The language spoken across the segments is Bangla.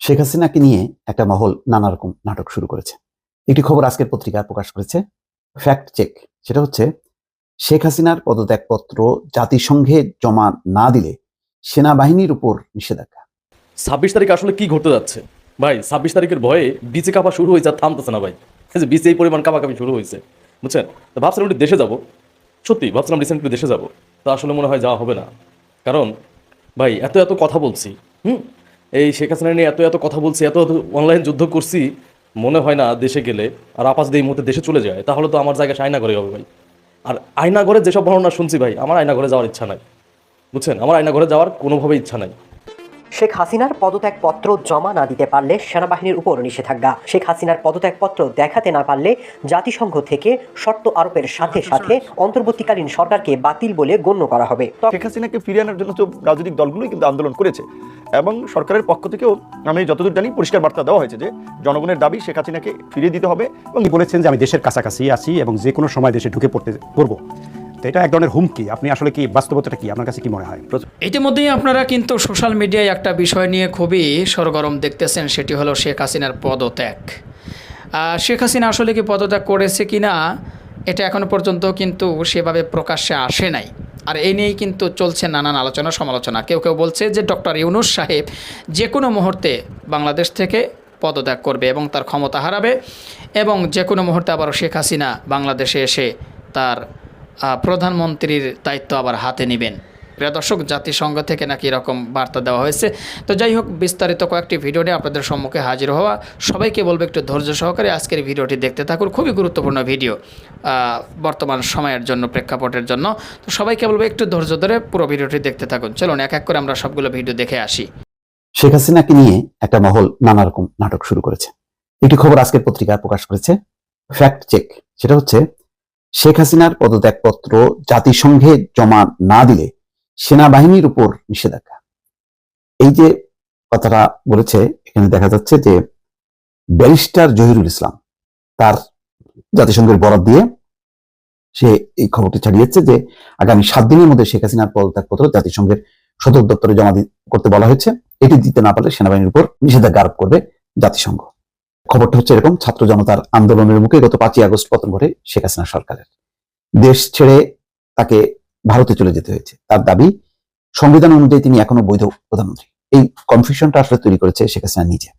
শেখ হাসিনাকে নিয়ে একটা মহল নানা রকম নাটক শুরু করেছে। একটি খবর আজকের পত্রিকায় প্রকাশ করেছে ফ্যাক্ট চেক সেটা হচ্ছে, শেখ হাসিনার পদত্যাগপত্র জাতিসংঘে জমা না দিলে সেনাবাহিনীর উপর নিষেধাজ্ঞা। ছাব্বিশ তারিখ আসলে কি ঘটতে যাচ্ছে? ভাই, ছাব্বিশ তারিখের ভয়ে বিচে কাপা শুরু হয়েছে আর থামতেছে না ভাই। বিচে এই পরিমাণ কাপাকাপি শুরু হয়েছে, বুঝছেন? ভাবছিলাম একটু দেশে যাব। সত্যি, ভাবছিলাম রিসেন্টলি দেশে যাব। তা আসলে মনে হয় যাওয়া হবে না। কারণ, ভাই, এত এত কথা বলছি, হুম? এই শেখ হাসিনা নিয়ে এত এত কথা বলছি, এত অনলাইন যুদ্ধ করছি, মনে হয় না দেশে গেলে আর আপাস যদি এই মুহূর্তে দেশে চলে যায়। তাহলে তো আমার জায়গা আয়না ঘরে হবে ভাই। আর আয়না ঘরে যেসব বর্ণনা শুনছি ভাই, আমার আয়না ঘরে যাওয়ার ইচ্ছা নাই। বুঝছেন? আমার আয়না ঘরে যাওয়ার কোনোভাবে ইচ্ছা নাই। শেখ হাসিনার পদত্যাগপত্র জমা না দিতে পারলে সেনাবাহিনীর উপর নিষেধাজ্ঞা। শেখ হাসিনার পদত্যাগপত্র দেখাতে না পারলে জাতিসংঘ থেকে শর্ত আরোপের সাথে সাথে অন্তর্বর্তীকালীন সরকারকে বাতিল বলে গণ্য করা হবে। শেখ হাসিনাকে ফিরিয়ে আনার জন্য তো রাজনৈতিক দলগুলোই কিন্তু আন্দোলন করেছে এবং সরকারের পক্ষ থেকেও আমি যতদূর জানি পরিষ্কার বার্তা দেওয়া হয়েছে যে জনগণের দাবি শেখ হাসিনাকে ফিরিয়ে দিতে হবে। এবং বলেছেন যে আমি দেশের কাছাকাছি আছি এবং যে কোনো সময় দেশে ঢুকে পড়তে করব এটা এক ধরনের হুমকি। আপনি আসলে কি, বাস্তবতাটা কি? আপনার কাছে কি মনে হয়? ইতিমধ্যেই আপনারা কিন্তু সোশ্যাল মিডিয়ায় একটা বিষয় নিয়ে খুবই সরগরম দেখতেছেন, সেটি হলো শেখ হাসিনার পদত্যাগ। শেখ হাসিনা আসলে কি পদত্যাগ করেছে কি না, এটা এখনও পর্যন্ত কিন্তু সেভাবে প্রকাশ্যে আসে নাই। আর এই নিয়েই কিন্তু চলছে নানান আলোচনা, সমালোচনা। কেউ কেউ বলছে যে ডক্টর ইউনুস সাহেব যে কোনো মুহূর্তে বাংলাদেশ থেকে পদত্যাগ করবে এবং তার ক্ষমতা হারাবে এবং যে কোনো মুহূর্তে আবারও শেখ হাসিনা বাংলাদেশে এসে তার প্রধানমন্ত্রীর দায়িত্ব আবার হাতে নেবেন। প্রিয় দর্শক, জাতিসংঘ থেকে নাকি এরকম বার্তা দেওয়া হয়েছে। তো যাই হোক, বিস্তারিত কয়েকটি ভিডিও নিয়ে আপনাদের সম্মুখে হাজির হওয়া সবাইকে বলব একটু ধৈর্য সহকারে আজকের ভিডিওটি দেখতে থাকুন। খুবই গুরুত্বপূর্ণ ভিডিও বর্তমান সময়ের জন্য, প্রেক্ষাপটের জন্য। তো সবাইকে বলব একটু ধৈর্য ধরে পুরো ভিডিওটি দেখতে থাকুন। চলুন, এক এক করে আমরা সবগুলো ভিডিও দেখে আসি। শেখ হাসিনাকে নিয়ে একটা মহল নানা রকম নাটক শুরু করেছে। একটি খবর আজকের পত্রিকায় প্রকাশ করেছে। ফ্যাক্ট চেক, সেটা হচ্ছে শেখ হাসিনার পদত্যাগপত্র জাতিসংঘে জমা না দিলে সেনাবাহিনীর উপর নিষেধাজ্ঞা। এই যে কথাটা বলেছে, এখানে দেখা যাচ্ছে যে ব্যারিস্টার জহিরুল ইসলাম তার জাতিসংঘের বরাদ দিয়ে সে এই খবরটি ছাড়িয়েছে যে আগামী সাত দিনের মধ্যে শেখ হাসিনার পদত্যাগপত্র জাতিসংঘের সদর দপ্তরে জমা করতে বলা হয়েছে। এটি দিতে না পারলে সেনাবাহিনীর উপর নিষেধাজ্ঞা আরোপ করবে জাতিসংঘ। খবরটা হচ্ছে এরকম, ছাত্র জনতার আন্দোলনের মুখে গত পাঁচই আগস্ট পতন ঘটে শেখ হাসিনা সরকারের। দেশ ছেড়ে তাকে ভারতে চলে যেতে হয়েছে। তার দাবি, সংবিধান অনুযায়ী তিনি এখনও বৈধ প্রধানমন্ত্রী। এই কনফিউশনটা আসলে তৈরি করেছে শেখ হাসিনা নিজে।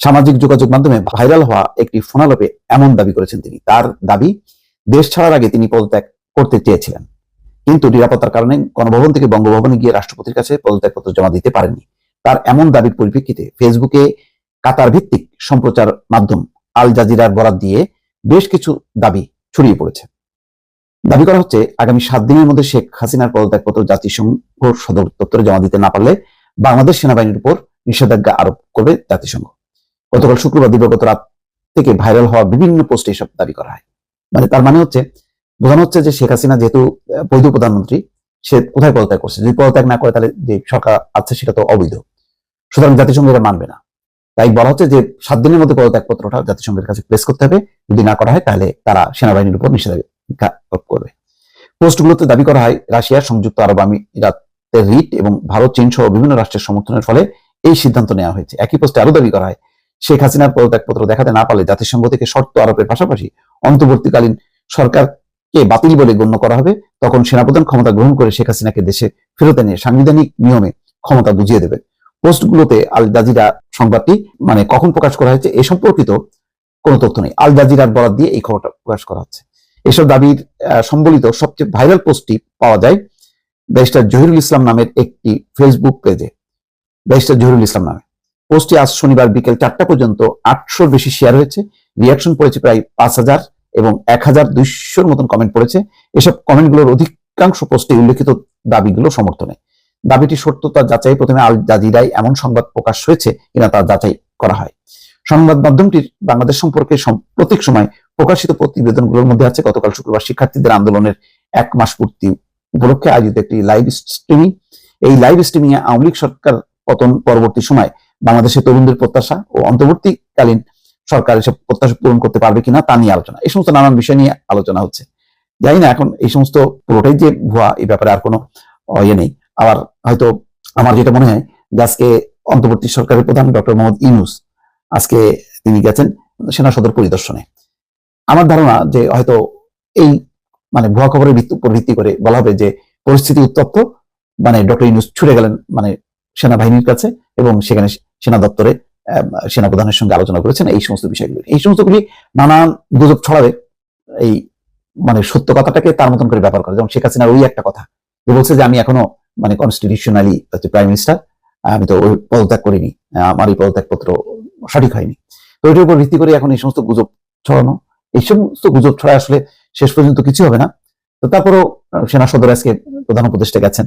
সামাজিক যোগাযোগ মাধ্যমে ভাইরাল হওয়া একটি ফোনালোপে এমন দাবি করেছেন তিনি। তার দাবি, দেশ ছাড়ার আগে তিনি পদত্যাগ করতে চেয়েছিলেন। কিন্তু নিরাপত্তার কারণে গণভবন থেকে বঙ্গভবনে গিয়ে রাষ্ট্রপতির কাছে পদত্যাগপত্র জমা দিতে পারেননি। তার এমন দাবির পরিপ্রেক্ষিতে ফেসবুকে কাতার ভিত্তিক সম্প্রচার মাধ্যম আল জাজিরার বরাদ দিয়ে বেশ কিছু দাবি ছড়িয়ে পড়েছে। দাবি করা হচ্ছে, আগামী সাত দিনের মধ্যে শেখ হাসিনার পদত্যাগপত্র জাতিসংঘ সদর দপ্তরে জমা দিতে না পারলে বাংলাদেশ সেনাবাহিনীর উপর নিষেধাজ্ঞা আরোপ করবে জাতিসংঘ। গতকাল শুক্রবার দিবাগত রাত থেকে ভাইরাল হওয়া বিভিন্ন পোস্টে এসব দাবি করা হয়। মানে তার মানে হচ্ছে, বোঝানো হচ্ছে যে শেখ হাসিনা যেহেতু বৈধ প্রধানমন্ত্রী, সে কোথায় পদত্যাগ করছে? যদি পদত্যাগ না করে তাহলে যে সরকার আছে সেটা তো অবৈধ। সুতরাং জাতিসংঘ এটা মানবে না। তাই বলা হচ্ছে যে সাত দিনের মধ্যে পদত্যাগপত্রটা জাতিসংঘের কাছে প্রেস করতে হবে। যদি না করা হয়, তাহলে তারা সেনাবাহিনীর উপর নিষেধাজ্ঞা করবে। পোস্টগুলোতে দাবি করা হয়, রাশিয়া, সংযুক্ত আরব আমিরাতের রিট এবং ভারত, চীন সহ বিভিন্ন রাষ্ট্রের সমর্থনের ফলে এই সিদ্ধান্ত নেওয়া হয়েছে। একই পোস্টে আরও দাবি করা হয়, শেখ হাসিনার পদত্যাগপত্র দেখাতে না পারলে জাতিসংঘ থেকে শর্ত আরোপের পাশাপাশি অন্তর্বর্তীকালীন সরকারকে বাতিল বলে গণ্য করা হবে। তখন সেনাপ্রধান ক্ষমতা গ্রহণ করে শেখ হাসিনাকে দেশে ফেরত এনে সাংবিধানিক নিয়মে ক্ষমতা বুঝিয়ে দেবে। পোস্টগুলোতে আল জাজিরা সংবাদটি মানে কখন প্রকাশ করা হয়েছে, এ সম্পর্কিত কোনো তথ্য নেই। আল জাজিরার বরাদ দিয়ে এই খবরটা প্রকাশ করা হচ্ছে। এসব দাবির সম্বলিত সবচেয়ে ভাইরাল পোস্টটি পাওয়া যায় ব্যারিস্টার জহিরুল ইসলাম নামের একটি ফেসবুক পেজে। ব্যারিস্টার জহিরুল ইসলাম নামে। পোস্টটি আজ শনিবার বিকেল চারটা পর্যন্ত আটশোর বেশি শেয়ার হয়েছে। রিয়াকশন পড়েছে প্রায় পাঁচ হাজার এবং এক হাজার দুইশোর মতন কমেন্ট পড়েছে। এসব কমেন্টগুলোর অধিকাংশ পোস্টে উল্লেখিত দাবিগুলো সমর্থনে। দাবিটি সত্যতা যাচাই প্রথমে আল জাজিরায় এমন সংবাদ প্রকাশ হয়েছে কিনা তা যাচাই করা হয়। সংবাদ মাধ্যমটির বাংলাদেশ সম্পর্কে সম- প্রত্যেক সময় প্রকাশিত প্রতিবেদনগুলোর মধ্যে আছে। গতকাল শুক্রবার শিক্ষার্থীদের আন্দোলনের এক মাস পূর্তি উপলক্ষে আয়োজিত একটি লাইভ স্ট্রিমিং এই লাইভ স্ট্রিমিং এ আওয়ামী লীগ সরকার পতন পরবর্তী সময় বাংলাদেশের তরুণদের প্রত্যাশা ও অন্তর্বর্তীকালীন সরকার এসব প্রত্যাশা পূরণ করতে পারবে কিনা তা নিয়ে আলোচনা। এই সমস্ত নানান বিষয় নিয়ে আলোচনা হচ্ছে। জানি না, এখন এই সমস্ত পুরোটাই যে ভুয়া, এই ব্যাপারে আর কোনো ইয়ে নেই। আবার হয়তো আমার যেটা মনে হয় যে আজকে অন্তর্বর্তী সরকারের প্রধান ডক্টর মোহাম্মদ ইউনুস, আজকে তিনি গেছেন সেনা সদর পরিদর্শনে। আমার ধারণা যে হয়তো এই মানে ভুয়া খবরের উপর ভিত্তি করে বলা হবে যে পরিস্থিতি উত্তপ্ত মানে ডক্টর ইউনুস ছুটে গেলেন মানে সেনাবাহিনীর কাছে এবং সেখানে সেনা দপ্তরে সেনাপ্রধানের সঙ্গে আলোচনা করেছেন এই সমস্ত বিষয়গুলি এই সমস্তগুলি নানান গুজব ছড়াবে, এই মানে সত্য কথাটাকে তার মতন করে ব্যাপার করে। যেমন শেখ হাসিনার ওই একটা কথা যে বলছে যে আমি এখনও মানে কনস্টিটিউশনালি হচ্ছে প্রাইম মিনিস্টার আমি তো ওই পদত্যাগ করিনি আমার এই পদত্যাগপত্র সঠিক হয়নি। তো এটার উপর ভিত্তি করে এখন এই সমস্ত গুজব ছড়ানো। এই সমস্ত গুজব ছড়ায় আসলে শেষ পর্যন্ত কিছু হবে না। তো তারপরও সেনা সদর আজকে প্রধান উপদেষ্টা গেছেন।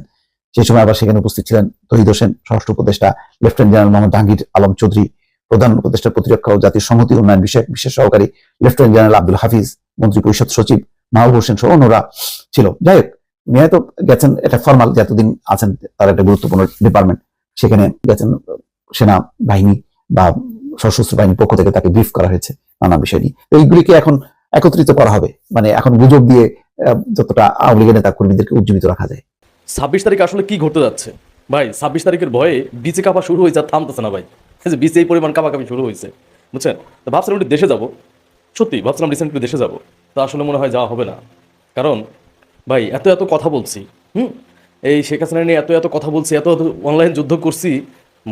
সেই সময় আবার সেখানে উপস্থিত ছিলেন তহিদ হোসেন, স্বরাষ্ট্র উপদেষ্টা লেফটেন্যান্ট জেনারেল মোহাম্মদ জাহাঙ্গীর আলম চৌধুরী, প্রধান উপদেষ্টা প্রতিরক্ষা ও জাতীয় সংহতি উন্নয়ন বিষয়ক বিশেষ সহকারী লেফটেন্যান্ট জেনারেল আব্দুল হাফিজ, মন্ত্রী পরিষদ সচিব মাহবুব হোসেন সহ অন্যরা ছিল। যাই হোক মেয়ে তো গেছেন, এটা ফর্মাল যে এতদিন আছেন, তার একটা গুরুত্বপূর্ণ ডিপার্টমেন্ট সেখানে গেছেন সেনা বাহিনী বা সশস্ত্র বাহিনীর পক্ষ থেকে তাকে ব্রিফ করা হয়েছে নানা বিষয় নিয়ে। এইগুলিকে এখন একত্রিত করা হবে। মানে এখন গুজব দিয়ে যতটা আওয়ামী লীগের নেতা কর্মীদেরকে উজ্জীবিত রাখা যায়। ছাব্বিশ তারিখ আসলে কি ঘটতে যাচ্ছে? ভাই, ছাব্বিশ তারিখের ভয়ে বিচে কাপা শুরু হয়েছে আর থামতেছে না ভাই। যে বিচে এই পরিমাণ কাপাকাপি শুরু হয়েছে, বুঝছেন? তো ভাবছিলাম একটু দেশে যাব। সত্যি, ভাবছিলাম রিসেন্টলি দেশে যাব। তো আসলে মনে হয় যাওয়া হবে না। কারণ ভাই, এত এত কথা বলছি, হুম? এই শেখ হাসিনা নিয়ে এত এত কথা বলছি, এত এত অনলাইন যুদ্ধ করছি,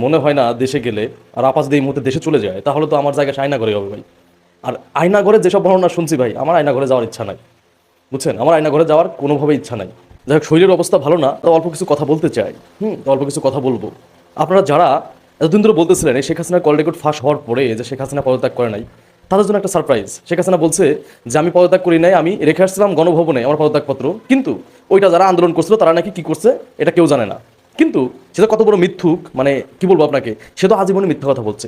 মনে হয় না দেশে গেলে, আর আপাস দিয়ে মুহূর্তে দেশে চলে যায়, তাহলে তো আমার জায়গায় আয়না করে হবে ভাই। আর আয়না ঘরে যেসব বর্ণনা শুনছি ভাই, আমার আয়না ঘরে যাওয়ার ইচ্ছা নাই, বুঝছেন? আমার আয়না ঘরে যাওয়ার কোনোভাবে ইচ্ছা নাই। যাই হোক, শরীরের অবস্থা ভালো না তো অল্প কিছু কথা বলতে চাই, হুম? অল্প কিছু কথা বলব। আপনারা যারা এতদিন ধরে বলতেছিলেন এই শেখ হাসিনার কল রেকর্ড ফাঁস হওয়ার পরে যে শেখ হাসিনা পদত্যাগ করে নাই তাদের জন্য একটা সারপ্রাইজ শেখ হাসিনা বলছে যে, আমি পদত্যাগ করি নাই, আমি রেখে আসছিলাম গণভবনে আমার পদত্যাগপত্র। কিন্তু ওইটা যারা আন্দোলন করছিল, তারা নাকি কি করছে, এটা কেউ জানে না। কিন্তু সেটা কত বড় মিথ্যুক মানে কি বলব আপনাকে, সে তো আজীবনে মিথ্যা কথা বলছে।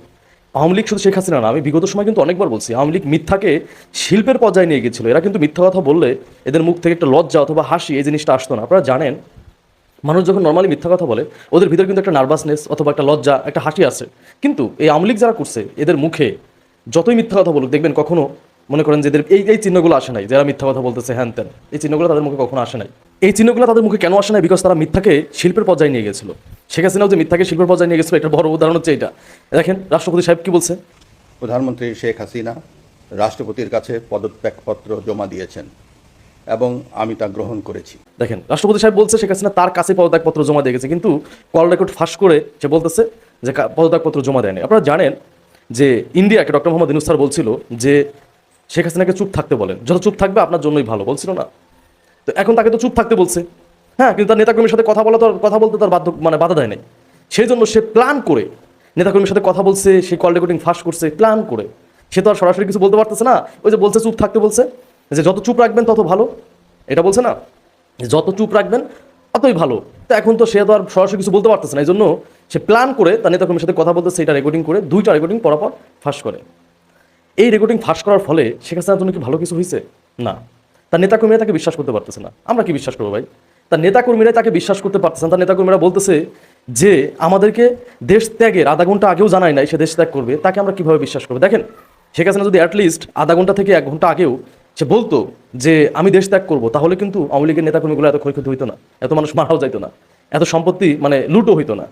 আওয়ামী লীগ শুধু শেখ হাসিনা না, আমি বিগত সময় কিন্তু অনেকবার বলছি, আওয়ামী লীগ মিথ্যাকে শিল্পের পর্যায়ে নিয়ে গেছিল। এরা কিন্তু মিথ্যা কথা বললে এদের মুখ থেকে একটা লজ্জা অথবা হাসি, এই জিনিসটা আসতো না। আপনারা জানেন, মানুষ যখন নর্মালি মিথ্যা কথা বলে, ওদের ভিতরে কিন্তু একটা নার্ভাসনেস অথবা একটা লজ্জা, একটা হাসি আছে কিন্তু এই আওয়ামী লীগ যারা করছে, এদের মুখে যতই মিথ্যা কথা বলুক দেখবেন কখনো মনে করেন যে এই এই চিহ্নগুলো আসে নাই যারা মিথ্যা কথা বলতেছে হ্যান ত্যান। এই চিহ্নগুলো তাদের মুখে কখনো আসে নাই। এই চিহ্নগুলো তাদের মুখে কেন আসে নাই? বিকজ তারা মিথ্যাকে শিল্পের পর্যায়ে নিয়ে গেছিল। শেখ হাসিনাও যে মিথ্যাকে শিল্পের পর্যায়ে নিয়ে গেছিল এটার বড় উদাহরণ হচ্ছে এটা দেখেন রাষ্ট্রপতি সাহেব কি বলছে? প্রধানমন্ত্রী শেখ হাসিনা রাষ্ট্রপতির কাছে পদত্যাগপত্র জমা দিয়েছেন এবং আমি তা গ্রহণ করেছি। দেখেন রাষ্ট্রপতি সাহেব বলছে শেখ হাসিনা তার কাছে পদত্যাগপত্র জমা দিয়ে গেছে কিন্তু কল রেকর্ড ফাঁস করে সে বলতেছে যে পদত্যাগপত্র জমা দেয়নি। আপনারা জানেন যে ইন্ডিয়াকে ডক্টর মোহাম্মদ ইনুস স্যার বলছিল যে শেখ হাসিনাকে চুপ থাকতে বলেন। যত চুপ থাকবে আপনার জন্যই ভালো, বলছিল না। তো এখন তাকে তো চুপ থাকতে বলছে। হ্যাঁ কিন্তু তার নেতাকর্মীর সাথে কথা বলা তো কথা বলতে তার বাধ্য মানে বাধা দেয় নাই। সেই জন্য সে প্ল্যান করে, নেতাকর্মীর সাথে কথা বলছে, সে কল রেকর্ডিং ফাঁস করছে প্ল্যান করে। সে তো আর সরাসরি কিছু বলতে পারতেছে না। ওই যে বলছে, চুপ থাকতে বলছে, যে যত চুপ রাখবেন তত ভালো। এটা বলছে না যত চুপ রাখবেন ততই ভালো। তো এখন তো সে তো আর সরাসরি কিছু বলতে পারতেছে না এই জন্য সে প্ল্যান করে তার নেতাকর্মীর সাথে কথা বলতে সেটা রেকর্ডিং করে, দুইটা রেকর্ডিং পরপর ফাঁস করে। এই রেকর্ডিং ফাঁস করার ফলে শেখ হাসিনার জন্য কি ভালো কিছু হয়েছে না। তার নেতাকর্মীরা তাকে বিশ্বাস করতে পারতেছে না। আমরা কি বিশ্বাস করব ভাই? তার নেতাকর্মীরা তাকে বিশ্বাস করতে পারতেছে না। তার নেতাকর্মীরা বলতেছে যে, আমাদেরকে দেশ ত্যাগের আধা ঘণ্টা আগেও জানায় নাই সে দেশ ত্যাগ করবে। তাকে আমরা কীভাবে বিশ্বাস করব? দেখেন, শেখ হাসিনা যদি অ্যাটলিস্ট আধা ঘণ্টা থেকে এক ঘণ্টা আগেও সে বলতো যে, আমি দেশ ত্যাগ করব, তাহলে কিন্তু আওয়ামী লীগের নেতাকর্মীগুলো এত ক্ষয়ক্ষতি হইতো না, এত মানুষ মারাও যাইতো না, এত সম্পত্তি মানে লুটও হইতো না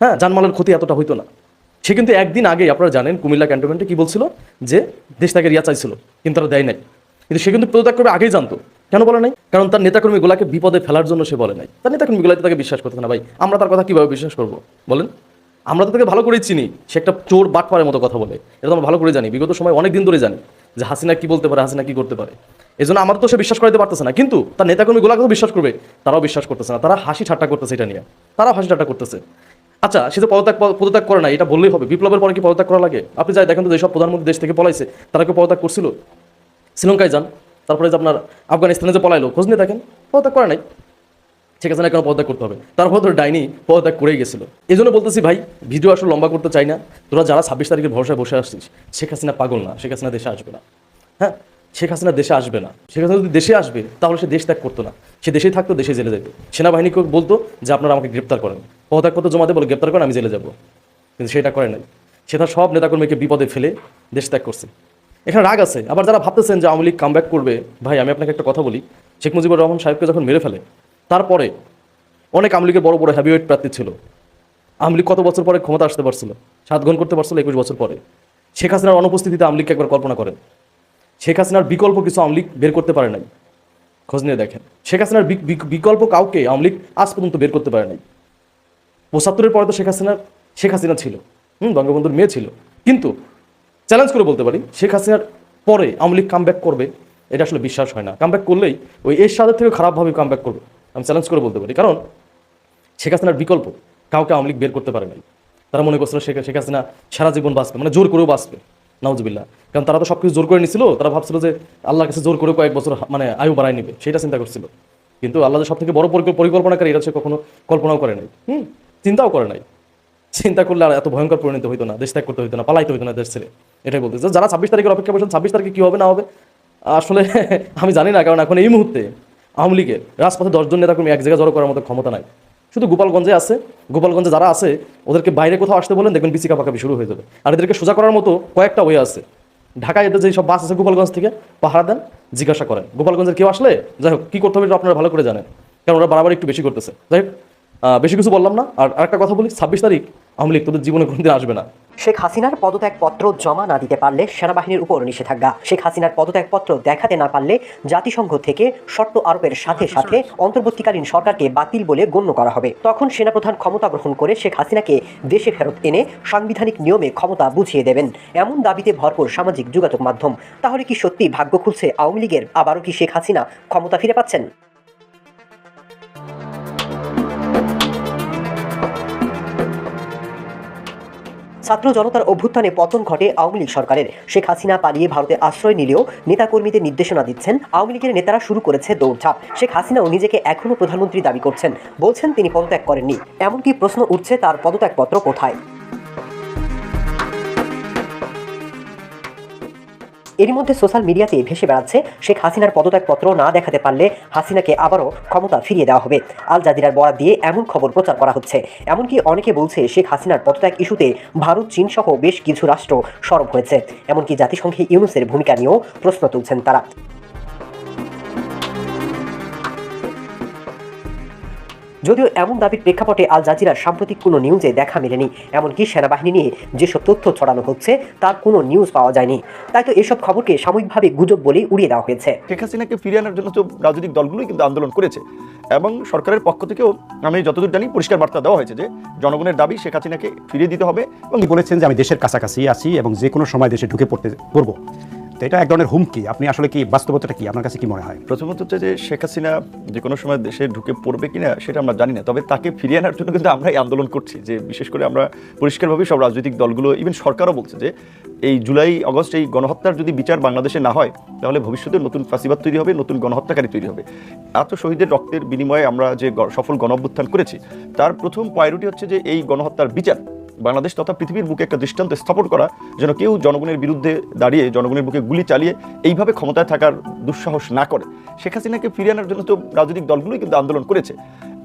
হ্যাঁ জানমালের ক্ষতি এতটা হইতো না। সে কিন্তু একদিন আগে, আপনারা জানেন, কুমিল্লা ক্যান্টনমেন্টে কি বলছিল? যে, দেশ তাকে রিয়া চাইছিল, কিন্তু তারা দেয় নাই। কিন্তু সে কিন্তু পদত্যাগ করবে আগেই জানতো। কেন বলে নাই? কারণ তার নেতাকর্মীগুলাকে বিপদে ফেলার জন্য সে বলে নাই। তার নেতাকর্মীগুলাতে তাকে বিশ্বাস করতে না, ভাই, আমরা তার কথা কীভাবে বিশ্বাস করব? বলেন। আমরা তো তাকে ভালো করেই চিনি, সে একটা চোর বাটপাড়ের মতো কথা বলে, এটা তো আমরা ভালো করে জানি, বিগত সময় অনেক দিন ধরে জানি। যে হাসিনা কি বলতে পারে, হাসিনা কি করতে পারে। এই জন্য আমার তো সে বিশ্বাস করাতে পারতেছে না। কিন্তু তার নেতাকর্মীগুলাকে তো বিশ্বাস করবে, তারাও বিশ্বাস করতেছে না। তারা হাসি ঠাট্টা করতেছে এটা নিয়ে। তারাও হাসি ঠাট্টা করতেছে। আচ্ছা সে তো পদত্যাগ পদত্যাগ করে না, এটা বললেই হবে। বিপ্লবের পরে কি পদত্যাগ করা লাগে? আপনি যাই দেখেন তো যেসব প্রধানমন্ত্রী দেশ থেকে পলাইছে, তারা কি পদত্যাগ করছিল? শ্রীলঙ্কায় যান, তারপরে যে আপনার আফগানিস্তানে যে পলাইলো, খোঁজ নিয়ে দেখেন। পদত্যাগ করে নাই। ঠিক আছে না কেন পদত্যাগ করতে হবে। তারপর তো ডাইনি পদত্যাগ করেই গেছিল। এই জন্য বলতেছি, ভাই, ভিডিও আসলে লম্বা করতে চাই না। তোরা যারা ছাব্বিশ তারিখের ভরসায় বসে আসছিস, শেখ হাসিনা পাগল না। শেখ হাসিনা দেশে আসবে না। হ্যাঁ? শেখ হাসিনা দেশে আসবে না। শেখ হাসিনা যদি দেশে আসবে, তাহলে সে দেশ ত্যাগ করতো না। সে দেশেই থাকতো দেশে জেলে যেত। সেনাবাহিনীকে বলতো যে, আপনারা আমাকে গ্রেপ্তার করেন। পদত্যাগপত্র জমাতে বলে, গ্রেপ্তার করেন, আমি জেলে যাব। কিন্তু সেটা করে নাই। সে তার সব নেতাকর্মীকে বিপদে ফেলে দেশ ত্যাগ করছে। এখানে রাগ আছে। আবার যারা ভাবতেছেন যে, আওয়ামী লীগ কামব্যাক করবে। ভাই, আমি আপনাকে একটা কথা বলি। শেখ মুজিবুর রহমান সাহেবকে যখন মেরে ফেলে তারপরে অনেক আওয়ামী বড় বড় হ্যাভিওয়েট প্রার্থী ছিল। আওয়ামী লীগ কত বছর পরে ক্ষমতা আসতে পারছিল? সাত গ্রহণ করতে পারছিল একুশ বছর পরে। শেখ হাসিনার অনুপস্থিতিতে আওয়ামী লীগকে একবার কল্পনা করেন। শেখ হাসিনার বিকল্প কিছু আওয়ামী লীগ বের করতে পারে নাই। খোঁজ নিয়ে দেখেন। শেখ হাসিনার বিক- বিক- বিকল্প কাউকে আওয়ামী লীগ আজ পর্যন্ত বের করতে পারে নাই। পঁচাত্তরের পরে তো শেখ হাসিনার শেখ হাসিনা ছিল। হুম, বঙ্গবন্ধুর মেয়ে ছিল। কিন্তু চ্যালেঞ্জ করে বলতে পারি, শেখ হাসিনার পরে আওয়ামী লীগ কামব্যাক করবে, এটা আসলে বিশ্বাস হয় না। কামব্যাক করলেই ওই এর সাথে থেকে খারাপভাবে কামব্যাক করবে। আমি চ্যালেঞ্জ করে বলতে পারি। কারণ শেখ হাসিনার বিকল্প কাউকে আওয়ামী লীগ বের করতে পারে নাই। তারা মনে করছিল শেখ শেখ হাসিনা সারা জীবন বাঁচবে মানে জোর করেও বাঁচবে। নাউজুবিল্লাহ। কারণ তারা তো সব কিছু জোর করে নিছিল, তারা ভাবছিল যে আল্লাহর কাছে জোর করে কয়েক বছর মানে আয়ু বাড়ায় নিবে। সেটা চিন্তা করছিল। কিন্তু আল্লাহ সব থেকে বড় পরিকল্পনাকারী এটা সে কখনো কল্পনাও করে নাই। হুম? চিন্তাও করে নাই। চিন্তা করলে আর এত ভয়ঙ্কর পরিণত হইতো না, দেশ ত্যাগ করতে হইতো না, পালাইতে হইতো না দেশ ছেড়ে। এটাই বলতে যারা ছাব্বিশ তারিখের অপেক্ষা করছেন, ছাব্বিশ তারিখে কি হবে? না হবে। আসলে আমি জানি না, কারণ এখন এই মুহূর্তে আওয়ামী লীগের রাজপথে দশজন নেতাকর্মী এক জায়গায় জড়ো করার মতো ক্ষমতা নাই। শুধু গোপালগঞ্জে আছে, গোপালগঞ্জে যারা আছে, ওদেরকে বাইরে কোথাও আসতে বলেন দেখবেন বিসিকা পাকাবি শুরু হয়ে যাবে। আর এদেরকে সোজা করার মতো কয়েকটা ওয়ে আছে। ঢাকায় এদের যে সব বাস আছে গোপালগঞ্জ থেকে, পাহারা দেন, জিজ্ঞাসা করেন, গোপালগঞ্জের কেউ আসলে? যাই হোক, কী করতে হবে এটা আপনারা ভালো করে জানেন, কারণ ওরা বারবার একটু বেশি করতেছে। যাই হোক বেশি কিছু বললাম না। আর আরেকটা কথা বলি ছাব্বিশ তারিখ আওয়ামী লীগ তোদের জীবনে কোনোদিন আসবে না। শেখ হাসিনার পদত্যাগপত্র জমা না দিতে পারলে সেনাবাহিনীর উপর নিষেধাজ্ঞা। শেখ হাসিনার পদত্যাগপত্র দেখাতে না পারলে জাতিসংঘ থেকে শর্ত আরোপের সাথে সাথে অন্তর্বর্তীকালীন সরকারকে বাতিল বলে গণ্য করা হবে। তখন সেনাপ্রধান ক্ষমতা গ্রহণ করে শেখ হাসিনাকে দেশে ফেরত এনে সাংবিধানিক নিয়মে ক্ষমতা বুঝিয়ে দেবেন। এমন দাবিতে ভরপুর সামাজিক যোগাযোগ মাধ্যম। তাহলে কি সত্যি ভাগ্য খুলছে আওয়ামী লীগের? আবারও কি শেখ হাসিনা ক্ষমতা ফিরে পাচ্ছেন? ছাত্র জনতার অভ্যুত্থানে পতন ঘটে আওয়ামী লীগ সরকারের। শেখ হাসিনা পালিয়ে ভারতে আশ্রয় নিলেও নেতাকর্মীদের নির্দেশনা দিচ্ছেন। আওয়ামী লীগের নেতারা শুরু করেছে দৌড়ঝাঁপ। শেখ হাসিনাও নিজেকে এখনও প্রধানমন্ত্রী দাবি করছেন। বলছেন তিনি পদত্যাগ করেননি। এমনকি প্রশ্ন উঠছে তার পদত্যাগপত্র কোথায়? এরই মধ্যে সোশ্যাল মিডিয়াতে ভেসে বেড়াচ্ছে শেখ হাসিনার পদত্যাগপত্র না দেখাতে পারলে হাসিনাকে আবারও ক্ষমতা ফিরিয়ে দেওয়া হবে। আল জাজিরার বরাদ দিয়ে এমন খবর প্রচার করা হচ্ছে। এমনকি অনেকে বলছে শেখ হাসিনার পদত্যাগ ইস্যুতে ভারত চীন সহ বেশ কিছু রাষ্ট্র সরব হয়েছে। এমনকি জাতিসংঘে ইউনুসের ভূমিকা নিয়েও প্রশ্ন তুলছেন তারা। যদিও এমন দাবির প্রেক্ষাপটে আল জাজিরার সাম্প্রতিক কোনো নিউজে দেখা মেলেনি। এমনকি সেনাবাহিনী নিয়ে যেসব তথ্য ছড়ানো হচ্ছে তার কোনো নিউজ পাওয়া যায়নি। তাই তো এসব খবরকে সাময়িকভাবে গুজব বলেই উড়িয়ে দেওয়া হয়েছে। শেখ হাসিনাকে ফিরিয়ে আনার জন্য তো রাজনৈতিক দলগুলোই কিন্তু আন্দোলন করেছে এবং সরকারের পক্ষ থেকেও আমি যতদূর জানি পরিষ্কার বার্তা দেওয়া হয়েছে যে জনগণের দাবি শেখ হাসিনাকে ফিরিয়ে দিতে হবে এবং বলেছেন যে আমি দেশের কাছাকাছি আছি এবং যে কোনো সময় দেশে ঢুকে পড়তে পড়ব। তো এটা এক ধরনের হুমকি। আপনি আসলে কি, বাস্তবতাটা কি? আপনার কাছে কি মনে হয়? প্রথমত হচ্ছে যে, শেখ হাসিনা যে কোনো সময় দেশে ঢুকে পড়বে কিনা, সেটা আমরা জানি না। তবে তাকে ফিরিয়ে আনার জন্য কিন্তু আমরাই আন্দোলন করছি। যে, বিশেষ করে আমরা পরিষ্কারভাবে সব রাজনৈতিক দলগুলো ইভেন সরকারও বলছে যে, এই জুলাই, আগস্ট এই গণহত্যার যদি বিচার বাংলাদেশে না হয়, তাহলে ভবিষ্যতে নতুন ফাঁসিবাদ তৈরি হবে, নতুন গণহত্যাকারী তৈরি হবে। এত শহীদের রক্তের বিনিময়ে আমরা যে সফল গণঅভ্যুত্থান করেছি, তার প্রথম প্রায়োরিটি হচ্ছে যে, এই গণহত্যার বিচার। বাংলাদেশ তথা পৃথিবীর বুকে একটা দৃষ্টান্ত স্থাপন করা, যেন কেউ জনগণের বিরুদ্ধে দাঁড়িয়ে, জনগণের বুকে গুলি চালিয়ে এইভাবে ক্ষমতায় থাকার দুঃসাহস না করে। শেখ হাসিনাকে ফিরিয়ে আনার জন্য তো রাজনৈতিক দলগুলোই কিন্তু আন্দোলন করেছে।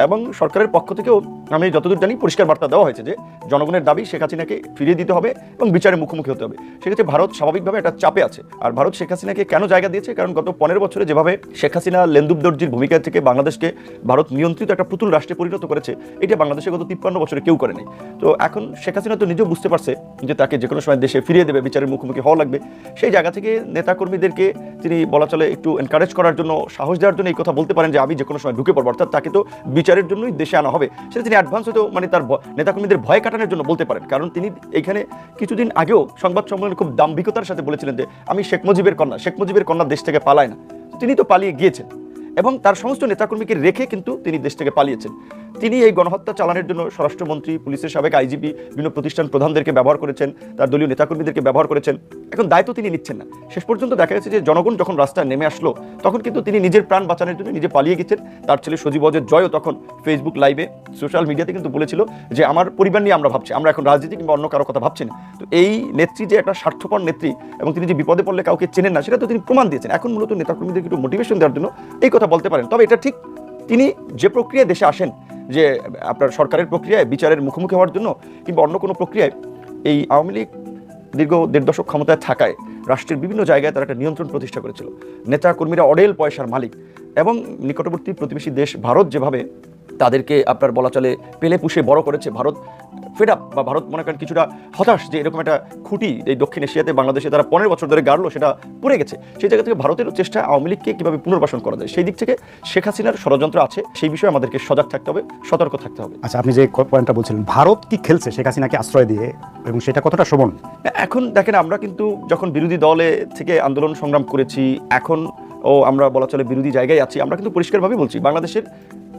এবং সরকারের পক্ষ থেকেও আমি যতদূর জানি পরিষ্কার বার্তা দেওয়া হয়েছে যে, জনগণের দাবি শেখ হাসিনাকে ফিরিয়ে দিতে হবে এবং বিচারের মুখোমুখি হতে হবে। সেক্ষেত্রে ভারত স্বাভাবিকভাবে একটা চাপে আছে। আর ভারত শেখ হাসিনাকে কেন জায়গা দিয়েছে? কারণ গত পনেরো বছরে যেভাবে শেখ হাসিনা লেন্দুব দর্জির ভূমিকা থেকে বাংলাদেশকে ভারত নিয়ন্ত্রিত একটা পুতুল রাষ্ট্রে পরিণত করেছে, এটা বাংলাদেশে গত তিপ্পান্ন বছরে কেউ করেনি। তো এখন শেখ হাসিনা তো নিজেও বুঝতে পারছে যে তাকে যে কোনো সময় দেশে ফিরিয়ে দেবে, বিচারের মুখোমুখি হওয়া লাগবে। সেই জায়গা থেকে নেতাকর্মীদেরকে তিনি বলা চলে একটু এনকারেজ করার জন্য, সাহস দেওয়ার জন্য এই কথা বলতে পারেন যে আমি যে কোনো সময় ঢুকে পড়ব, অর্থাৎ তাকে তো বিচারের জন্যই দেশে আনা হবে। সেটা তিনি অ্যাডভান্স হয়তো মানে তার নেতাকর্মীদের ভয় কাটানোর জন্য বলতে পারেন। কারণ তিনি এখানে কিছুদিন আগেও সংবাদ সম্মেলনে খুব দাম্ভিকতার সাথে বলেছিলেন যে, আমি শেখ মুজিবের কন্যা, শেখ মুজিবের কন্যা দেশ থেকে পালায় না। তিনি তো পালিয়ে গিয়েছেন। এবং তার সমস্ত নেতাকর্মীকে রেখে কিন্তু তিনি দেশ থেকে পালিয়েছেন। তিনি এই গণহত্যা চালানোর জন্য স্বরাষ্ট্রমন্ত্রী, পুলিশের সাবেক আইজিপি, বিভিন্ন প্রতিষ্ঠান প্রধানদেরকে ব্যবহার করেছেন, তার দলীয় নেতাকর্মীদেরকে ব্যবহার করেছেন। এখন দায়িত্ব তিনি নিচ্ছেন না। শেষ পর্যন্ত দেখা যাচ্ছে যে জনগণ যখন রাস্তায় নেমে আসলো, তখন কিন্তু তিনি নিজের প্রাণ বাঁচানোর জন্য নিজে পালিয়ে গেছেন। তার ছেলে সজীব অজের জয়ও তখন ফেসবুক লাইভে সোশ্যাল মিডিয়াতে কিন্তু বলেছিল যে, আমার পরিবার নিয়ে আমরা ভাবছি, আমরা এখন রাজনীতি কিংবা অন্য কারও কথা ভাবছি না। তো এই নেত্রী যে একটা স্বার্থপর নেত্রী এবং তিনি যে বিপদে পড়লে কাউকে চেনেন না, সেটা তো তিনি প্রমাণ দিয়েছেন। এখন মূলত নেতাকর্মীদেরকে একটু মোটিভেশন দেওয়ার জন্য এই কথা বলতে পারেন। তবে এটা ঠিক তিনি যে প্রক্রিয়ায় দেশে আসেন, যে আপনার সরকারের প্রক্রিয়ায়, বিচারের মুখোমুখি হওয়ার জন্য কিংবা অন্য কোনো প্রক্রিয়ায়, এই আওয়ামী লীগ দীর্ঘ দেড় দশক ক্ষমতায় থাকায় রাষ্ট্রের বিভিন্ন জায়গায় তারা একটা নিয়ন্ত্রণ প্রতিষ্ঠা করেছিল। নেতা কর্মীরা অডেল পয়সার মালিক এবং নিকটবর্তী প্রতিবেশী দেশ ভারত যেভাবে তাদেরকে আপনার বলা চলে পেলে পুষে বড় করেছে ভারত। ফেড আপ বা ভারত মনে করেন কিছুটা হতাশ যে এরকম একটা খুঁটি এই দক্ষিণ এশিয়াতে বাংলাদেশে তারা পনেরো বছর ধরে গাড়লো সেটা পড়ে গেছে। সেই জায়গা থেকে ভারতের চেষ্টা আওয়ামী লীগকে কীভাবে পুনর্বাসন করা যায় সেই দিক থেকে শেখ হাসিনার ষড়যন্ত্র আছে সেই বিষয়ে আমাদেরকে সজাগ থাকতে হবে সতর্ক থাকতে হবে। আচ্ছা আপনি যে পয়েন্টটা বলছিলেন ভারত কি খেলছে শেখ হাসিনাকে আশ্রয় দিয়ে এবং সেটা কতটা শোভন এখন দেখেন আমরা কিন্তু যখন বিরোধী দলে থেকে আন্দোলন সংগ্রাম করেছি এখন ও আমরা বলা চলে বিরোধী জায়গায় আছি আমরা কিন্তু পরিষ্কারভাবে বলছি বাংলাদেশের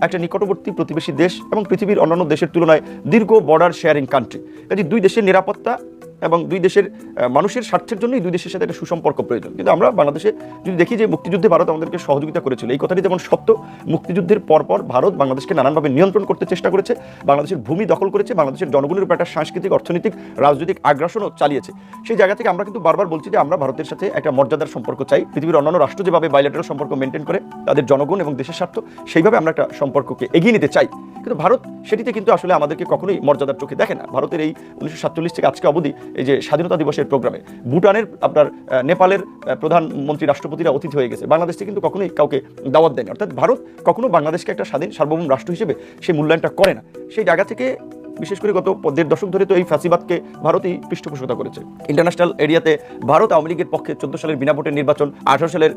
একটা নিকটবর্তী প্রতিবেশী দেশ এবং পৃথিবীর অন্যান্য দেশের তুলনায় দীর্ঘ বর্ডার শেয়ারিং কান্ট্রি কাজে দুই দেশের নিরাপত্তা এবং দুই দেশের মানুষের স্বার্থের জন্যই দুই দেশের সাথে একটা সুসম্পর্ক প্রয়োজন। কিন্তু আমরা বাংলাদেশে যদি দেখি যে মুক্তিযুদ্ধে ভারত আমাদেরকে সহযোগিতা করেছিল, এই কথাটি যেমন সত্য, মুক্তিযুদ্ধের পরপর ভারত বাংলাদেশকে নানানভাবে নিয়ন্ত্রণ করতে চেষ্টা করেছে, বাংলাদেশের ভূমি দখল করেছে, বাংলাদেশের জনগণের উপর একটা সাংস্কৃতিক, অর্থনৈতিক, রাজনৈতিক আগ্রাসনও চালিয়েছে। সেই জায়গা থেকে আমরা কিন্তু বারবার বলছি যে আমরা ভারতের সাথে একটা মর্যাদার সম্পর্ক চাই। পৃথিবীর অন্যান্য রাষ্ট্র যেভাবে বাইলেটারাল সম্পর্ক মেনটেন করে, তাদের জনগণ এবং দেশের স্বার্থ, সেইভাবে আমরা একটা সম্পর্ককে এগিয়ে নিতে চাই। কিন্তু ভারত সেটিতে কিন্তু আসলে আমাদেরকে কখনোই মর্যাদার চোখে দেখে না। ভারতের এই উনিশশো সাতচল্লিশ থেকে আজকে অবধি এই যে স্বাধীনতা দিবসের প্রোগ্রামে। ভুটানের, আপনার নেপালের প্রধানমন্ত্রী, রাষ্ট্রপতিরা অতিথি হয়ে গেছে। বাংলাদেশকে কিন্তু কখনোই কাউকে দাওয়াত দেয়নি। অর্থাৎ ভারত কখনো বাংলাদেশকে একটা স্বাধীন সার্বভৌম রাষ্ট্র হিসেবে সেই মূল্যায়নটা করে না। সেই জায়গা থেকে বিশেষ করে গত দেড় দশক ধরে তো এই ফাঁসিবাদকে ভারতই পৃষ্ঠপোষকতা করেছে। ইন্টারন্যাশনাল এরিয়াতে ভারত আওয়ামী লীগের পক্ষে চোদ্দ সালের বিনা ভোটের নির্বাচন, আঠারো সালের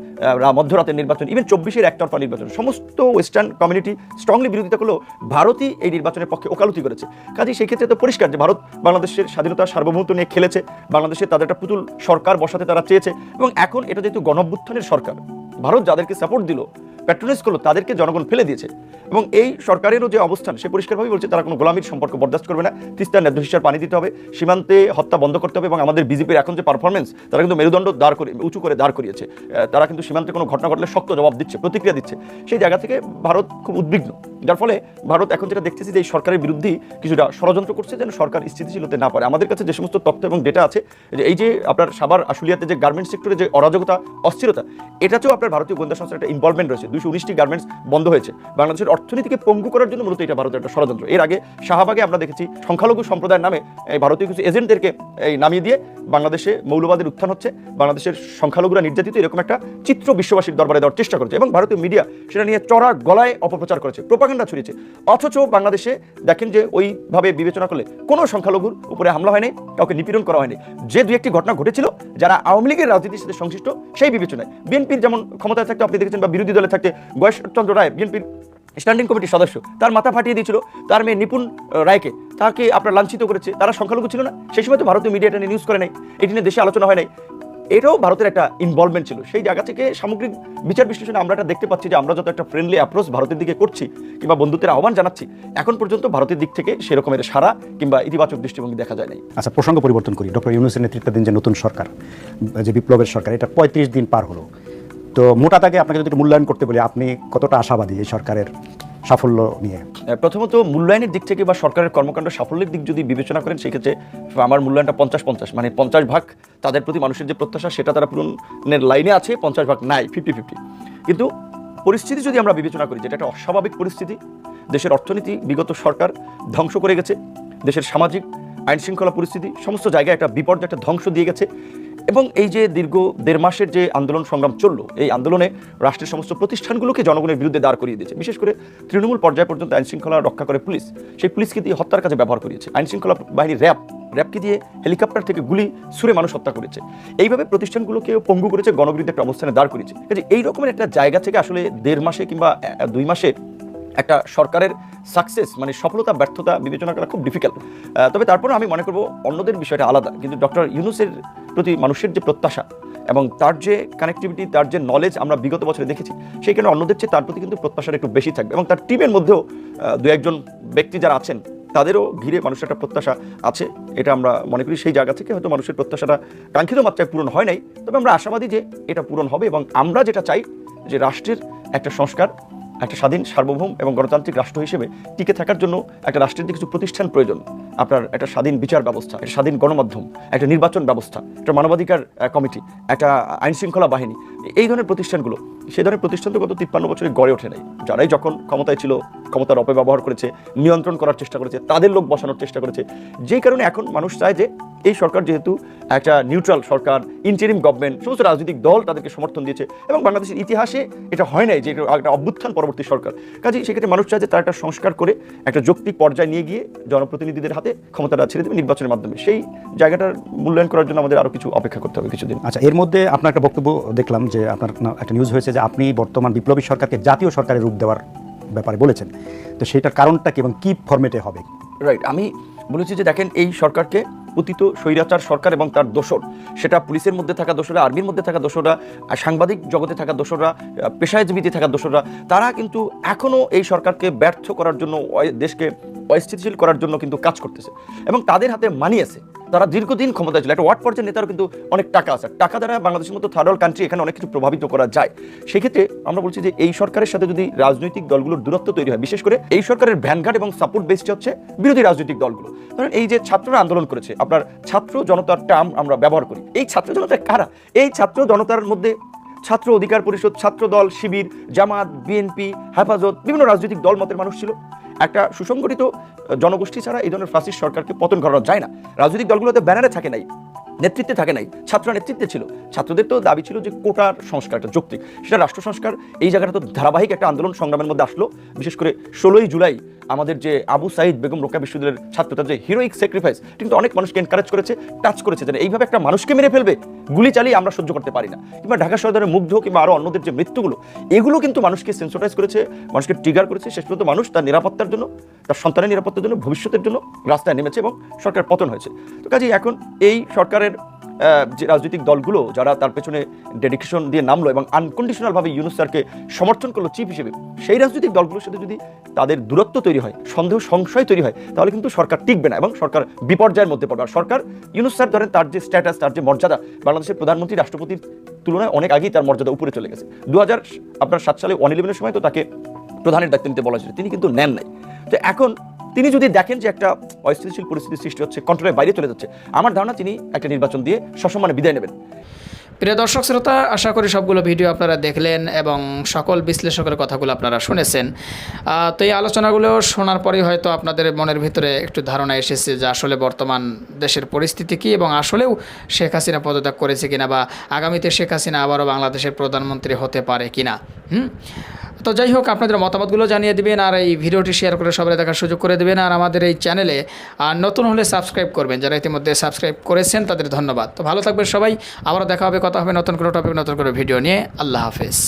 মধ্যরাতের নির্বাচন ইভেন চব্বিশের একতরফা নির্বাচন, সমস্ত ওয়েস্টার্ন কমিউনিটি স্ট্রংলি বিরোধিতা করলেও ভারতই এই নির্বাচনের পক্ষে ওকালতি করেছে। কাজে সেই ক্ষেত্রে তো পরিষ্কার যে ভারত বাংলাদেশের স্বাধীনতা সার্বভৌমত্ব নিয়ে খেলেছে, বাংলাদেশে তাদের একটা পুতুল সরকার বসাতে তারা চেয়েছে, এবং এখন এটা যেহেতু গণঅভ্যুত্থানের সরকার, ভারত যাদেরকে সাপোর্ট দিল প্যাট্রোনাইজ করল, তাদেরকে জনগণ ফেলে দিয়েছে। এবং এই সরকারেরও যে অবস্থান, সে পরিষ্কারভাবে বলছে, তারা কোনো গোলামির সম্পর্ক বরদাস্ত করবে না। তিস্তার ন্যায্য হিসার পানি দিতে হবে, সীমান্তে হত্যা বন্ধ করতে হবে এবং আমাদের বিজেপির এখন যে পারফরমেন্স তারা কিন্তু মেরুদণ্ড দাঁড় করে, উঁচু করে দাঁড় করিয়েছে। তারা কিন্তু সীমান্তে কোনো ঘটনা ঘটলে শক্ত জবাব দিচ্ছে, প্রতিক্রিয়া দিচ্ছে। সেই জায়গা থেকে ভারত খুব উদ্বিগ্ন। যার ফলে ভারত এখন যেটা দেখতেছি যে এই সরকারের বিরুদ্ধেই কিছুটা ষড়যন্ত্র করছে যেন সরকার স্থিতিশীল হতে না পারে। আমাদের কাছে যে সমস্ত তথ্য এবং ডেটা আছে, যে এই যে আপনার সাবার আশুলিয়াতে যে গার্মেন্টস সেক্টরে যে অরাজকতা, অস্থিরতা, এটাতেও আপনার ভারতীয় গোয়েন্দা সংস্থার একটা ইনভলভমেন্ট রয়েছে। দুশো উনিশটি গার্মেন্টস বন্ধ হয়েছে। বাংলাদেশের অর্থনীতিকে পঙ্গু করার জন্য মূলত এটা ভারতের একটা ষড়যন্ত্র। এর আগে শাহবাগে আমরা দেখেছি সংখ্যালঘু সম্প্রদায়ের নামে এই ভারতীয় কিছু এজেন্টদেরকে এই নামিয়ে দিয়ে বাংলাদেশে মৌলবাদের উত্থান হচ্ছে। বাংলাদেশের সংখ্যালঘুরা নির্যাতিত এরকম একটা চিত্র বিশ্ববাসীর দরবারে দেওয়ার চেষ্টা করেছে এবং ভারতীয় মিডিয়া সেটা নিয়ে চড়া গলায় অপপ্রচার করেছে প্রোপাগান্ডা ছড়িয়েছে। অথচ বাংলাদেশে দেখেন যে ওইভাবে বিবেচনা করলে কোনো সংখ্যালঘুর উপরে হামলা হয়নি, কাউকে নিপীড়ন করা হয়নি। যে দু একটি ঘটনা ঘটেছিল, যারা আওয়ামী লীগের রাজনীতির সাথে সংশ্লিষ্ট, সেই বিবেচনায়। বিএনপির যেমন ক্ষমতায় থাকতে, আপনি দেখেছেন, বা বিরোধী দলে থাকতে গয়েশচন্দ্র রায়, বিএনপির স্ট্যান্ডিং কমিটির সদস্য, তার মাথা ফাটিয়ে দিয়েছিল। তার মেয়ে নিপুণ রায়কে তাকে আপনার লাঞ্ছিত করেছে। তারা সংখ্যালঘু ছিল না। সেই সময় তো ভারতীয় মিডিয়া এটা নিয়ে নিউজ করে নাই। এটি নিয়ে দেশে আলোচনা হয় নাই। এটাও ভারতের একটা ইনভলভমেন্ট ছিল। সেই জায়গা থেকে সামগ্রিক বিচার বিশ্লেষণে আমরা এটা দেখতে পাচ্ছি যে আমরা যত একটা ফ্রেন্ডলি অ্যাপ্রোচ ভারতের দিকে করছি কিংবা বন্ধুত্বের আহ্বান জানাচ্ছি, এখন পর্যন্ত ভারতের দিক থেকে সেরকমের সারা কিংবা ইতিবাচক দৃষ্টিভঙ্গি দেখা যায় নাই। আচ্ছা প্রসঙ্গ পরিবর্তন করি। ডক্টর ইউনুসের নেতৃত্বাধীন যে নতুন সরকার, যে বিপ্লবের সরকার, এটা পঁয়ত্রিশ দিন পার হলো। তো মোটা তাকে আপনাকে যদি মূল্যায়ন করতে বলি, আপনি কতটা আশাবাদী এই সরকারের সাফল্য নিয়ে? প্রথমত মূল্যায়নের দিক থেকে বা সরকারের কর্মকাণ্ড সাফল্যের দিক যদি বিবেচনা করেন, সেক্ষেত্রে আমার মূল্যায়নটা পঞ্চাশ পঞ্চাশ মানে পঞ্চাশ ভাগ তাদের প্রতি মানুষের যে প্রত্যাশা, সেটা তারা পূরণের লাইনে আছে, পঞ্চাশ ভাগ নাই ফিফটি ফিফটি কিন্তু পরিস্থিতি যদি আমরা বিবেচনা করি, যেটা একটা অস্বাভাবিক পরিস্থিতি, দেশের অর্থনীতি, বিগত সরকার ধ্বংস করে গেছে, দেশের সামাজিক আইন শৃঙ্খলা পরিস্থিতি, সমস্ত জায়গায় একটা বিপর্যয়, একটা ধ্বংস দিয়ে গেছে এবং এই যে দীর্ঘ দেড় মাসের যে আন্দোলন সংগ্রাম চলল, এই আন্দোলনে রাষ্ট্রের সমস্ত প্রতিষ্ঠানগুলোকে জনগণের বিরুদ্ধে দাঁড় করিয়ে দিয়েছে। বিশেষ করে তৃণমূল পর্যায় পর্যন্ত আইনশৃঙ্খলা রক্ষা করে পুলিশ, সেই পুলিশকে দিয়ে হত্যার কাজে ব্যবহার করিয়েছে। আইনশৃঙ্খলা বাহিনী র্যাব, র্যাবকে দিয়ে হেলিকপ্টার থেকে গুলি ছুড়ে মানুষ হত্যা করেছে। এইভাবে প্রতিষ্ঠানগুলোকে পঙ্গু করেছে, গণবিরুদ্ধে একটা অবস্থানে দাঁড় করিয়েছে। এই রকমের একটা জায়গা থেকে আসলে দেড় মাসে কিংবা দুই মাসে একটা সরকারের সাকসেস মানে সফলতা, ব্যর্থতা বিবেচনা করা খুব ডিফিকাল্ট তবে তারপরে আমি মনে করব অন্যদের বিষয়টা আলাদা। কিন্তু ডক্টর ইউনুসের প্রতি মানুষের যে প্রত্যাশা এবং তার যে কানেক্টিভিটি তার যে নলেজ আমরা বিগত বছরে দেখেছি, সেই কারণে অন্যদের চেয়ে তার প্রতি কিন্তু প্রত্যাশাটা একটু বেশি থাকবে। এবং তার টিমের মধ্যেও দু একজন ব্যক্তি যারা আছেন, তাদেরও ঘিরে মানুষের একটা প্রত্যাশা আছে। এটা আমরা মনে করি সেই জায়গা থেকে হয়তো মানুষের প্রত্যাশাটা কাঙ্ক্ষিত মাত্রায় পূরণ হয় নাই। তবে আমরা আশাবাদী যে এটা পূরণ হবে এবং আমরা যেটা চাই, যে রাষ্ট্রের একটা সংস্কার একটা স্বাধীন, সার্বভৌম এবং গণতান্ত্রিক রাষ্ট্র হিসেবে টিকে থাকার জন্য একটা রাষ্ট্রের কিছু প্রতিষ্ঠান প্রয়োজন। আপনার একটা স্বাধীন বিচার ব্যবস্থা, একটা স্বাধীন গণমাধ্যম, একটা নির্বাচন ব্যবস্থা, একটা মানবাধিকার কমিটি, একটা আইনশৃঙ্খলা বাহিনী এই ধরনের প্রতিষ্ঠানগুলো, সে ধরনের প্রতিষ্ঠান তো গত তিপ্পান্ন বছরে গড়ে ওঠে নাই। যারাই যখন ক্ষমতায় ছিল, ক্ষমতার অপব্যবহার করেছে, নিয়ন্ত্রণ করার চেষ্টা করেছে, তাদের লোক বসানোর চেষ্টা করেছে। যেই কারণে এখন মানুষ চায় যে, এই সরকার যেহেতু একটা নিউট্রাল সরকার ইন্টারিম গভর্নমেন্ট সমস্ত রাজনৈতিক দল তাদেরকে সমর্থন দিয়েছে এবং বাংলাদেশের ইতিহাসে এটা হয় নাই যে একটা অভ্যুত্থান পরবর্তী সরকার। কাজেই সেক্ষেত্রে মানুষ চায় যে, তারা একটা সংস্কার করে একটা যৌক্তিক পর্যায়ে নিয়ে গিয়ে জনপ্রতিনিধিদের হাতে ক্ষমতাটা ছেড়ে দেবে নির্বাচনের মাধ্যমে। সেই জায়গাটার মূল্যায়ন করার জন্য আমাদের আরও কিছু অপেক্ষা করতে হবে কিছুদিন। আচ্ছা এর মধ্যে আপনার একটা বক্তব্য দেখলাম যে আপনার একটা নিউজ হয়েছে যে আপনি বর্তমান বিপ্লবী সরকারকে জাতীয় সরকারের রূপ দেওয়ার ব্যাপারে বলেছেন। তো সেটার কারণটা কি এবং কি ফরম্যাটে হবে? রাইট আমি বলেছি যে দেখেন এই সরকারকে পতিত স্বৈরাচার সরকার এবং তার দোসর সেটা পুলিশের মধ্যে থাকা দোসরা আর্মির মধ্যে থাকা আর সাংবাদিক জগতে থাকা আহ, পেশাজীবীতে থাকা দোসররা তারা কিন্তু এখনও এই সরকারকে ব্যর্থ করার জন্য দেশকে অস্থিতিশীল করার জন্য কিন্তু কাজ করতেছে এবং তাদের হাতে মানি আছে। তারা দীর্ঘদিন ক্ষমতায় ছিল। একটা ওয়ার্ড পর্যায়ের নেতারও কিন্তু অনেক টাকা আছে। টাকা দ্বারা বাংলাদেশের মতো থার্ড ওয়ার্ল্ড কান্ট্রি এখানে অনেক কিছু প্রভাবিত করা যায়। সেক্ষেত্রে আমরা বলছি যে এই সরকারের সাথে যদি রাজনৈতিক দলগুলোর দূরত্ব তৈরি হয়, বিশেষ করে এই সরকারের ভ্যানগার্ড এবং সাপোর্ট বেসটি হচ্ছে বিরোধী রাজনৈতিক দলগুলো। কারণ এই যে ছাত্ররা আন্দোলন করেছে, আপনার ছাত্র জনতার টার্ম আমরা ব্যবহার করি। এই ছাত্র জনতা কারা? এই ছাত্র জনতার মধ্যে ছাত্র অধিকার পরিষদ, ছাত্র দল, শিবির, জামাত, বিএনপি, হেফাজত, বিভিন্ন রাজনৈতিক দল মতের মানুষ ছিল। একটা সুসংগঠিত জনগোষ্ঠী ছাড়া এই ধরনের ফাঁসির সরকারকে পতন করানো যায় না। রাজনৈতিক দলগুলোতে ব্যানারে থাকে নাই, নেতৃত্বে থাকে নাই, ছাত্র নেতৃত্বে ছিল। ছাত্রদের তো দাবি ছিল যে কোটার সংস্কারটা যৌক্তিক। সেটা রাষ্ট্র সংস্কার, এই জায়গাটা তো ধারাবাহিক একটা আন্দোলন সংগ্রামের মধ্যে আসলো। বিশেষ করে ষোলোই জুলাই আমাদের যে আবু সাইদ বেগম রোকা বিশ্ববিদ্যালয়ের ছাত্র তার যে হিরোইক স্যাক্রিফাইস কিন্তু অনেক মানুষকে এনকারেজ করেছে টাচ করেছে, যেন এইভাবে একটা মানুষকে মেরে ফেলবে, গুলি চালিয়ে আমরা সহ্য করতে পারি না। কিংবা ঢাকা শহরের মুগ্ধ কিংবা আরও অন্যদের যে মৃত্যুগুলো, এগুলো কিন্তু মানুষকে সেন্সোটাইজ করেছে, মানুষকে ট্রিগার করেছে, শেষ পর্যন্ত মানুষ তার নিরাপত্তার জন্য, তার সন্তানের নিরাপত্তার জন্য, ভবিষ্যতের জন্য রাস্তায় নেমেছে এবং সরকার পতন হয়েছে। তো কাজেই এখন এই সরকারের যে রাজনৈতিক দলগুলো যারা তার পেছনে ডেডিকেশন দিয়ে নামলো এবং আনকন্ডিশনালভাবে ইউনুস স্যারকে সমর্থন করল চিফ হিসেবে, সেই রাজনৈতিক দলগুলোর সাথে যদি তাদের দূরত্ব তৈরি হয়, সন্দেহ, সংশয় তৈরি হয়, তাহলে কিন্তু সরকার টিকবে না এবং সরকার বিপর্যয়ের মধ্যে পড়বে। আর সরকার, ইউনুস স্যার ধরেন তার যে স্ট্যাটাস তার যে মর্যাদা, বাংলাদেশের প্রধানমন্ত্রী, রাষ্ট্রপতির তুলনায় অনেক আগেই তার মর্যাদা উপরে চলে গেছে। দু হাজার আপনার সাত সালে ওয়ান ইলেভেনের সময় তো তাকে প্রধানের দায়িত্ব নিতে বলা হয়েছিল, তিনি কিন্তু নেন নাই। তো এখন তিনি যদি দেখেন যে একটা অস্থিতিশীল পরিস্থিতি সৃষ্টি হচ্ছে কন্ট্রোলের বাইরে চলে যাচ্ছে, আমার ধারণা তিনি একটা নির্বাচন দিয়ে সসম্মানে বিদায় নেবেন। প্রিয় দর্শক শ্রোতা, আশা করি সবগুলো ভিডিও আপনারা দেখলেন এবং সকল বিশ্লেষকের কথাগুলো আপনারা শুনেছেন। তো এই আলোচনাগুলো শোনার পরেই হয়তো আপনাদের মনের ভিতরে একটু ধারণা এসেছে যে আসলে বর্তমান দেশের পরিস্থিতি কী এবং আসলেও শেখ হাসিনা পদত্যাগ করেছে কিনা বা আগামীতে শেখ হাসিনা আবারও বাংলাদেশের প্রধানমন্ত্রী হতে পারে কিনা। হুম? তো যাই হোক, আপনাদের মতামতগুলো জানিয়ে দিবেন আর এই ভিডিওটি শেয়ার করে সবাই দেখার সুযোগ করে দেবেন আর আমাদের এই চ্যানেলে আর নতুন হলে সাবস্ক্রাইব করবেন। যারা ইতিমধ্যে সাবস্ক্রাইব করেছেন তাদের ধন্যবাদ। তো ভালো থাকবেন সবাই, আবারও দেখা হবে কথা হবে নতুন কোনো টপিক নতুন করে ভিডিও নিয়ে। আল্লাহ হাফেজ।